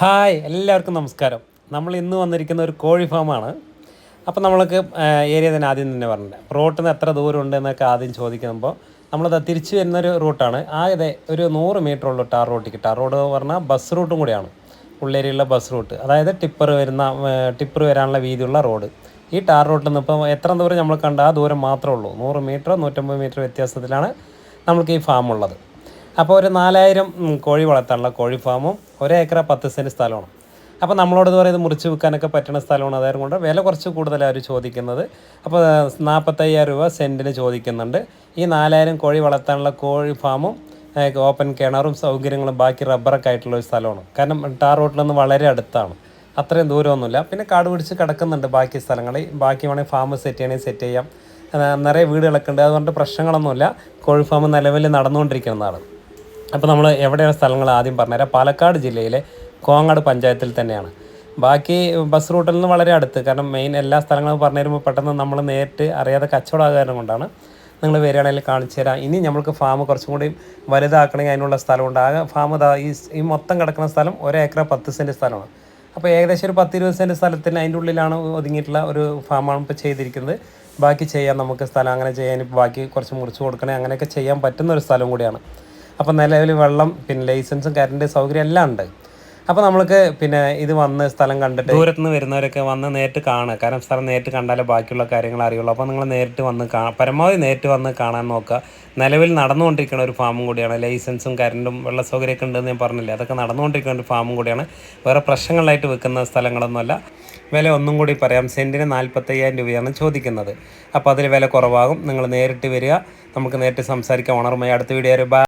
Hi എല്ലാവർക്കും നമസ്കാരം. നമ്മൾ ഇന്ന് വന്നിരിക്കുന്ന ഒരു കോഴി ഫാമാണ്. അപ്പോൾ നമ്മൾക്ക് ഏരിയ തന്നെ ആദ്യം തന്നെ റോട്ടിൽ നിന്ന് എത്ര ദൂരം ഉണ്ട് എന്നൊക്കെ ആദ്യം ചോദിക്കുമ്പോൾ നമ്മളത് തിരിച്ചു വരുന്നൊരു റൂട്ടാണ്. ആ ഇതെ ഒരു നൂറ് മീറ്റർ ഉള്ളൂ ടാർ റോട്ടിക്ക് ടാർ റോഡ് എന്ന് പറഞ്ഞാൽ ബസ് റൂട്ടും കൂടിയാണ്. ഉള്ളേരിയുള്ള ബസ് റൂട്ട്. അതായത് ടിപ്പർ വരുന്ന ടിപ്പർ വരാനുള്ള വീതിയുള്ള റോഡ്. ഈ ടാർ റോട്ടിൽ നിന്ന് ഇപ്പോൾ എത്ര ദൂരം നമ്മൾ കണ്ട ആ ദൂരം മാത്രമേ ഉള്ളൂ. നൂറ് മീറ്റർ നൂറ്റമ്പത് മീറ്റർ വ്യത്യാസത്തിലാണ് നമുക്ക് ഈ ഫാം ഉള്ളത്. അപ്പോൾ ഒരു നാലായിരം കോഴി വളർത്താനുള്ള കോഴി ഫാമും ഒരു ഒരേക്കറ പത്ത് സെന്റ് സ്ഥലമാണ്. അപ്പോൾ നമ്മളോട് പറയുന്നത് മുറിച്ച് വിൽക്കാനൊക്കെ പറ്റുന്ന സ്ഥലമാണ്. അതായത് കൊണ്ട് വില കുറച്ച് കൂടുതലാണ് അവർ ചോദിക്കുന്നത്. അപ്പോൾ നാൽപ്പത്തയ്യായിരം രൂപ സെന്റിന് ചോദിക്കുന്നുണ്ട്. ഈ നാലായിരം കോഴി വളർത്താനുള്ള കോഴി ഫാമും ഓപ്പൺ കിണറും സൗകര്യങ്ങളും ബാക്കി റബ്ബറൊക്കെ ആയിട്ടുള്ള ഒരു സ്ഥലമാണ്. കാരണം ടാർ റോട്ടിൽ നിന്ന് വളരെ അടുത്താണ്. അത്രയും ദൂരമൊന്നുമില്ല. പിന്നെ കാട് പിടിച്ച് കിടക്കുന്നുണ്ട് ബാക്കി സ്ഥലങ്ങളിൽ ബാക്കി വേണമെങ്കിൽ ഫാം സെറ്റ് ചെയ്യണമെങ്കിൽ സെറ്റ് ചെയ്യാം. നിറയെ വീടുകളൊക്കെ ഉണ്ട്. അതുകൊണ്ട് പ്രശ്നങ്ങളൊന്നുമില്ല. കോഴി ഫാം നിലവിൽ നടന്നുകൊണ്ടിരിക്കുന്നതാണ് അപ്പോൾ നമ്മൾ എവിടെയാണ് സ്ഥലങ്ങൾ ആദ്യം പറഞ്ഞുതരാം. പാലക്കാട് ജില്ലയിലെ കോങ്ങാട് പഞ്ചായത്തിൽ തന്നെയാണ്. ബാക്കി ബസ് റൂട്ടിൽ നിന്ന് വളരെ അടുത്ത് കാരണം മെയിൻ എല്ലാ സ്ഥലങ്ങളും പറഞ്ഞു തരുമ്പോൾ പെട്ടെന്ന് നമ്മൾ നേരിട്ട് അറിയാതെ കച്ചവടമാകാരം കൊണ്ടാണ് നിങ്ങൾ വരികയാണെങ്കിൽ കാണിച്ചു തരാം. ഇനി നമ്മൾക്ക് ഫാം കുറച്ചും കൂടി വലുതാക്കണമെങ്കിൽ അതിനുള്ള സ്ഥലമുണ്ട്. ആ ഫാം ഈ ഈ മൊത്തം കിടക്കുന്ന സ്ഥലം ഒരേക്കറ പത്ത് സെന്റ് സ്ഥലമാണ്. അപ്പോൾ ഏകദേശം ഒരു പത്ത് ഇരുപത് സെന്റ് സ്ഥലത്തിന് അതിന്റെ ഉള്ളിലാണ് ഒതുങ്ങിയിട്ടുള്ള ഒരു ഫാമാണ് ഇപ്പോൾ ചെയ്തിരിക്കുന്നത്. ബാക്കി ചെയ്യാൻ നമുക്ക് സ്ഥലം അങ്ങനെ ചെയ്യാൻ. ബാക്കി കുറച്ച് മുറിച്ച് കൊടുക്കണേ അങ്ങനെയൊക്കെ ചെയ്യാൻ പറ്റുന്ന ഒരു സ്ഥലം കൂടിയാണ്. അപ്പോൾ നിലവിൽ വെള്ളം പിന്നെ ലൈസൻസും കറണ്ട് സൗകര്യം എല്ലാം ഉണ്ട്. അപ്പോൾ നമ്മൾക്ക് പിന്നെ ഇത് വന്ന് സ്ഥലം കണ്ടിട്ട് ദൂരത്ത് നിന്ന് വരുന്നവരൊക്കെ വന്ന് നേരിട്ട് കാണുക. കാരണം സ്ഥലം നേരിട്ട് കണ്ടാലേ ബാക്കിയുള്ള കാര്യങ്ങൾ അറിയുള്ളൂ. അപ്പോൾ നിങ്ങൾ നേരിട്ട് വന്ന് കാണാ പരമാവധി നേരിട്ട് വന്ന് കാണാൻ നോക്കുക. നിലവിൽ നടന്നുകൊണ്ടിരിക്കുന്ന ഒരു ഫാമും കൂടിയാണ്. ലൈസൻസും കറണ്ടും വെള്ള സൗകര്യമൊക്കെ ഉണ്ടെന്ന് ഞാൻ പറഞ്ഞില്ലേ? അതൊക്കെ നടന്നുകൊണ്ടിരിക്കുന്ന ഒരു ഫാമും കൂടിയാണ്. വേറെ പ്രശ്നങ്ങളായിട്ട് വെക്കുന്ന സ്ഥലങ്ങളൊന്നുമല്ല. വില ഒന്നും കൂടി പറയാം. സെന്റിന് നാൽപ്പത്തയ്യായിരം രൂപയാണ് ചോദിക്കുന്നത്. അപ്പോൾ അതിൽ വില കുറവാകും. നിങ്ങൾ നേരിട്ട് വരിക. നമുക്ക് നേരിട്ട് സംസാരിക്കാം. ഓണർമായി അടുത്ത വീഡിയോ ബൈ